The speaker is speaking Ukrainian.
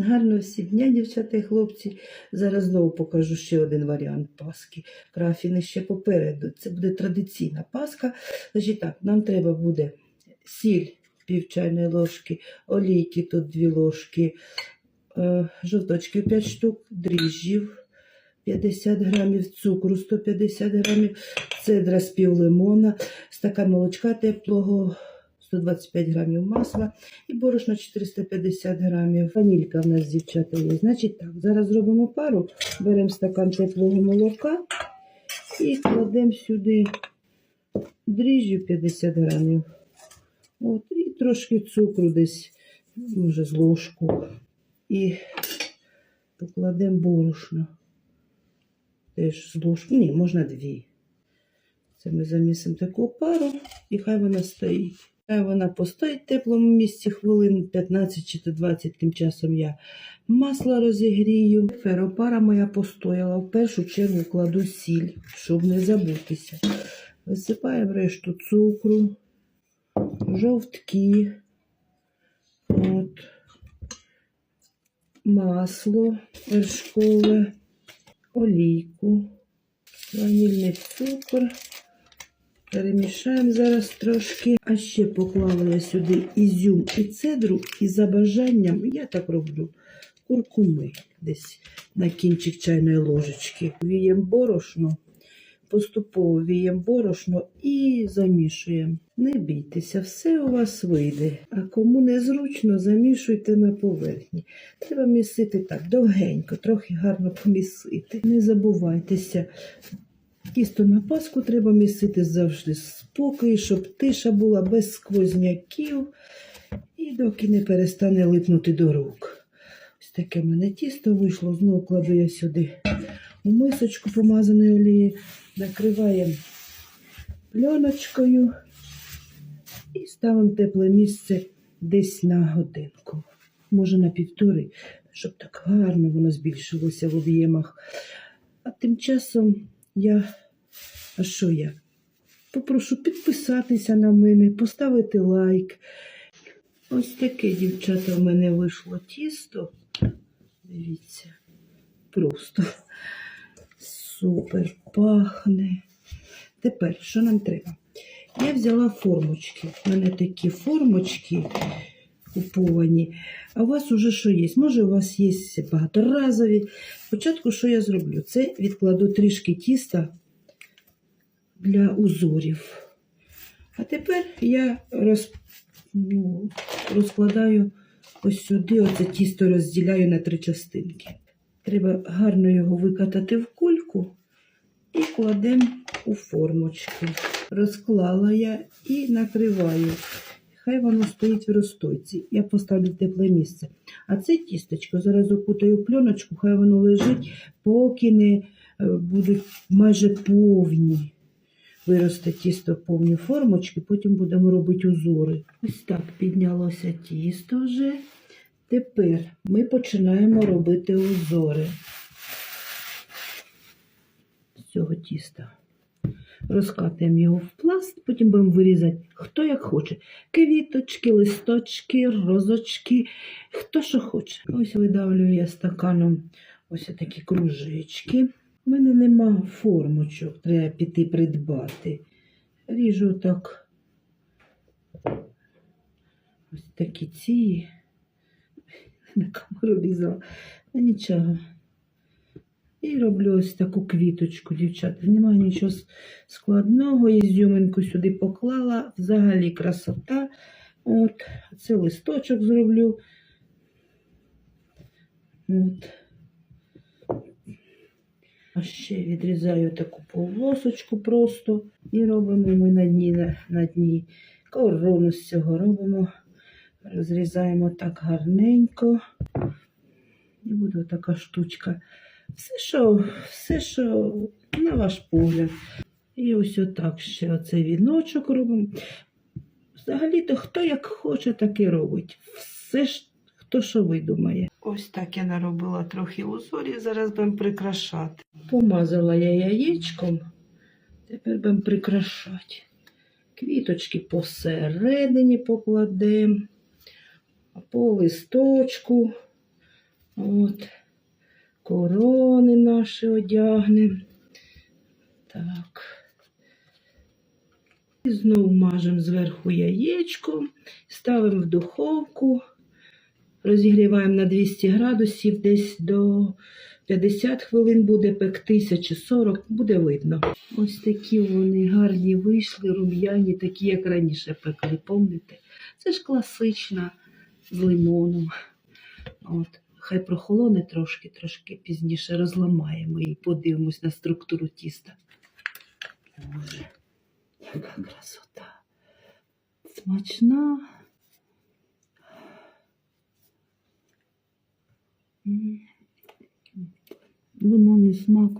Гарного всім дня, дівчата і хлопці. Зараз знову покажу ще один варіант паски. Крафіни ще попереду. Це буде традиційна паска. Значить так, нам треба буде сіль пів чайної ложки, олійки тут 2 ложки, е, жовточків 5 штук, дріжджів 50 грамів, цукру 150 грамів, цедра з пів лимона, стакан молочка теплого, 125 грамів масла і борошно 450 грамів. Ванілька в нас, дівчата, є. Значить так, зараз зробимо пару, беремо стакан теплого молока і кладемо сюди дріжджі 50 грамів. От, і трошки цукру десь, може, з ложку. І покладемо борошно. Теж з ложку. Ні, можна дві. Це ми замісимо таку пару, і хай вона стоїть. Хай вона постоїть в теплому місці хвилин 15 чи 20, тим часом я масло розігрію. Феропара моя постояла. В першу чергу кладу сіль, щоб не забутися. Висипаємо решту цукру, жовтки, от, масло вершкове, олійку, ванільний цукор. Перемішаємо зараз трошки. А ще поклала я сюди ізюм і цедру, і за бажанням, я так роблю, куркуми десь на кінчик чайної ложечки. Віємо борошно, поступово віємо борошно і замішуємо. Не бійтеся, все у вас вийде. А кому незручно, замішуйте на поверхні. Треба місити так довгенько, трохи гарно помісити. Не забувайтеся. Тісто на паску треба місити завжди спокій, щоб тиша була без сквозняків і доки не перестане липнути до рук. Ось таке в мене тісто вийшло. Знову кладу я сюди у мисочку помазаної олії, накриваємо пленочкою і ставимо тепле місце десь на годинку, може на півтори, щоб так гарно воно збільшилося в об'ємах. А тим часом я, а що я? Попрошу підписатися на мене, поставити лайк. Ось таке, дівчата, в мене вийшло тісто. Дивіться, просто супер пахне. Тепер, що нам треба? Я взяла формочки. У мене такі формочки куповані. А у вас уже що є? Може, у вас є багаторазові. Спочатку, що я зроблю? Це відкладу трішки тіста для узорів. А тепер я роз, ну, розкладаю ось сюди, оце тісто розділяю на три частинки. Треба гарно його викатати в кульку і кладемо у формочку. Розклала я і накриваю. Хай воно стоїть в розстойці. Я поставлю в тепле місце. А це тістечко зараз окутаю пленочку, хай воно лежить, поки не е, будуть майже повні. Виросте тісто в повні формочки, потім будемо робити узори. Ось так піднялося тісто вже. Тепер ми починаємо робити узори з цього тіста. Розкатуємо його в пласт, потім будемо вирізати хто як хоче. Квіточки, листочки, розочки, хто що хоче. Ось видавлюю я стаканом ось такі кружечки. У мене нема формочок, треба піти придбати. Ріжу так. Ось такі ці. На камеру різала. Нічого. І роблю ось таку квіточку, дівчата. Немає нічого складного. Ізюминку сюди поклала. Взагалі красота. От. Це листочок зроблю. От. А ще відрізаю таку полосочку просто. І робимо ми на дні, на, на дні корону з цього робимо. Розрізаємо так гарненько. І буде така штучка. Все, що, все, що на ваш погляд. І ось отак ще оцей віночок робимо. Взагалі-то хто як хоче, так і робить. Все ж хто що видумає. Ось так я наробила трохи узорів, зараз будемо прикрашати. Помазала я яєчком, тепер будемо прикрашати. Квіточки посередині покладемо, по листочку От. Корони наші одягнемо. Так. І знову мажемо зверху яєчко, ставимо в духовку, розігріваємо на 200 градусів, десь до 50 хвилин буде пектися чи 40, буде видно. Ось такі вони гарні вийшли, рум'яні, такі, як раніше пекли, помните? Це ж класична з лимоном. От. Хай прохолоне трошки, трошки пізніше розламаємо і подивимось на структуру тіста. Боже, яка красота. Смачна. Лимонний смак.